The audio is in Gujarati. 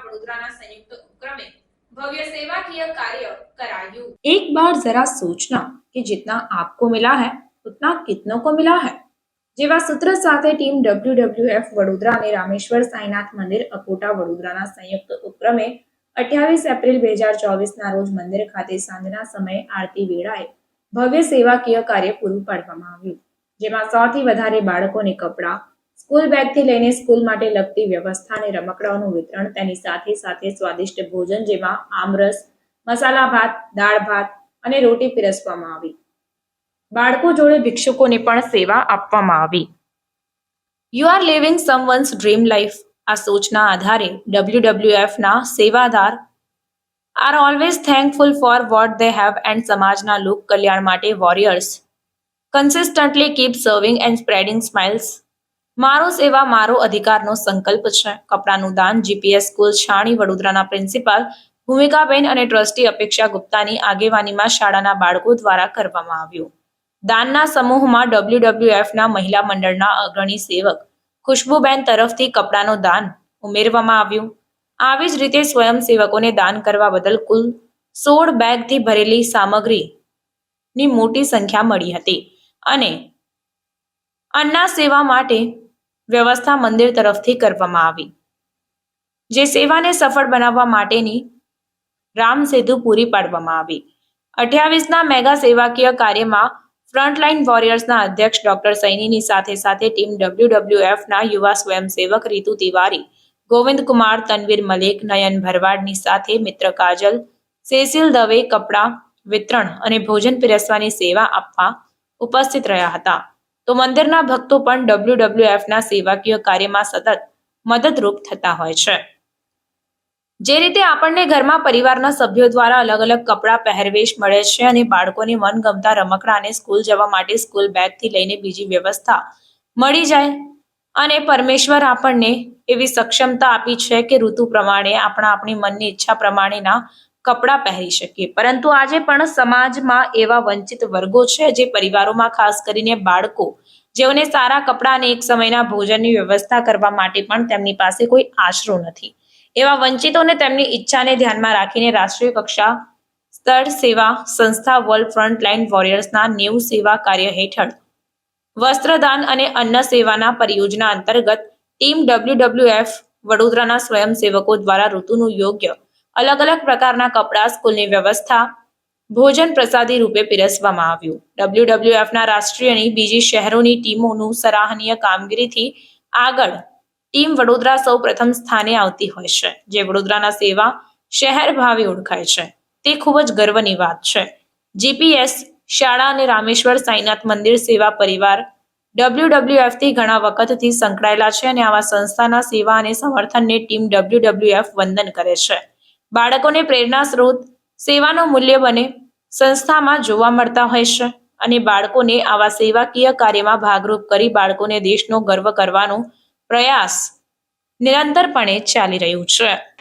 વડોદરાના સંયુક્ત ઉપક્રમે ભવ્ય સેવાકીય કાર્ય કરાયું एक बार जरा सोचना कि जितना आपको मिला है उतना कितनों को मिला है જેવા સૂત્ર સાથે ટીમ ડબ્લ્યુડબ્લ્યુએફ વડોદરા અને રામેશ્વર સાંઈનાથ મંદિર અકોટા વડોદરાના સંયુક્ત ઉપક્રમે અઠ્યાવીસ એપ્રિલ બે હજાર ચોવીસના રોજ મંદિર ખાતે સાંજના સમયે આરતી વેળાએ ભવ્ય સેવાકીય કાર્ય પૂરું પાડવામાં આવ્યું જેમાં સૌથી વધારે બાળકોને કપડાં સ્કૂલ બેગથી લઈને સ્કૂલ માટે લગતી વ્યવસ્થા અને રમકડાઓનું વિતરણ, તેની સાથે સાથે સ્વાદિષ્ટ ભોજન જેમાં આમરસ, મસાલા ભાત, દાળ ભાત અને રોટી પીરસવામાં આવી. બાળકો જોડે ભિક્ષુકોને પણ સેવા આપવામાં આવી. You are living someone's dream life આ સોચના આધારે ડબ્લ્યુડબ્લ્યુએફના સેવાદાર are always thankful for what they have and સમાજના લોક કલ્યાણ માટે warriors consistently keep serving and spreading smiles મારો સેવા મારો અધિકારનો સંકલ્પ છે. કપડાનું દાન જીપીએસ સ્કૂલ છાણી વડોદરાના પ્રિન્સિપાલ ભૂમિકાબેન અને ટ્રસ્ટી અપેક્ષા ગુપ્તાની આગેવાનીમાં શાળાના બાળકો દ્વારા કરવામાં આવ્યું. દાનના સમૂહમાં ડબલ્યુડબલ્યુએફના મહિલા મંડળના અગ્રણી સેવક ખુશ્બુબેન તરફથી કપડાનું દાન ઉમેરવામાં આવ્યું. આવી જ રીતે સ્વયંસેવકોને દાન કરવા બદલ કુલ સોળ બેગથી ભરેલી સામગ્રીની મોટી સંખ્યા મળી હતી. અને અન્ના સેવા માટે વ્યવસ્થા મંદિર તરફથી કરવામાં આવી. જે સેવાને સફળ બનાવવા માટેની રામ સેતુ પૂરી પાડવામાં આવી. અઠ્યાવીસના મેગા સેવાકીય કાર્યમાં ફ્રન્ટલાઇન વોરિયર્સના અધ્યક્ષ ડોક્ટર સૈનીની સાથે સાથે ટીમ ડબ્લ્યુડબ્લ્યુએફના યુવા સ્વયંસેવક રીતુ તિવારી ગોવિંદ કુમાર તનવીર મલેક, નયન ભરવાડની સાથે મિત્ર કાજલ, સેસિલ દવે કપડાં વિતરણ અને ભોજન પીરસવાની સેવા આપવા ઉપસ્થિત રહ્યા હતા. તો મંદિરના ભક્તો પણ ડબ્લ્યુડબ્લ્યુએફના સેવાકીય કાર્યમાં સતત મદદરૂપ થતા હોય છે. જે રીતે આપણને ઘરમાં પરિવારના સભ્યો દ્વારા અલગ અલગ કપડાં પહેરવેશ મળે છે અને બાળકોને મનગમતા રમકડા અને સ્કૂલ જવા માટે સ્કૂલ બેગથી લઈને બીજી વ્યવસ્થા મળી જાય અને પરમેશ્વર આપણને એવી સક્ષમતા આપી છે કે ઋતુ પ્રમાણે આપણા આપણી મનની ઈચ્છા પ્રમાણેના કપડાં પહેરી શકીએ. પરંતુ આજે પણ સમાજમાં એવા વંચિત વર્ગો છે જે પરિવારોમાં ખાસ કરીને બાળકો, જેઓને સારા કપડાં અને એક સમયના ભોજનની વ્યવસ્થા કરવા માટે પણ તેમની પાસે કોઈ આશરો નથી. એવા વંચિતોને તેમની ઈચ્છાને ધ્યાનમાં રાખીને રાષ્ટ્રીય કક્ષા સ્તર સેવા સંસ્થા વર્લ્ડ ફ્રન્ટલાઇન વોરિયર્સના નેવું સેવા કાર્ય હેઠળ વસ્ત્રદાન અને અન્ન સેવાના પરિયોજના અંતર્ગત ટીમ ડબ્લ્યુડબ્લ્યુએફ વડોદરાના સ્વયંસેવકો દ્વારા ઋતુનું યોગ્ય અલગ અલગ પ્રકારના કપડાં, સ્કૂલની વ્યવસ્થા, ભોજન પ્રસાદી રૂપે પીરસવામાં આવ્યું. ડબલ્યુડબલ્યુએફના રાષ્ટ્રીયની બીજી શહેરોની ટીમોનું સરાહનીય કામગીરીથી આગળ ટીમ વડોદરા સૌ પ્રથમ સ્થાને આવતી હોય છે, જે વડોદરાના સેવા શહેર ભાવે ઓળખાય છે. તે ખૂબ જ ગર્વની વાત છે. જીપીએસ શાળા અને રામેશ્વર સાઈનાથ મંદિર સેવા પરિવાર ડબલ્યુડબલ્યુએફથી ઘણા વખતથી સંકળાયેલા છે અને આવા સંસ્થાના સેવા અને સમર્થનને ટીમ ડબલ્યુડબલ્યુએફ વંદન કરે છે. બાળકોને પ્રેરણા સ્ત્રોત, સેવાનું મૂલ્ય બને, સંસ્થામાં જોવા મળતા હોય છે. અને બાળકોને આવા સેવાકીય કાર્યમાં ભાગરૂપ કરી બાળકોને દેશનો ગર્વ કરવાનો પ્રયાસ નિરંતરપણે ચાલી રહ્યું છે.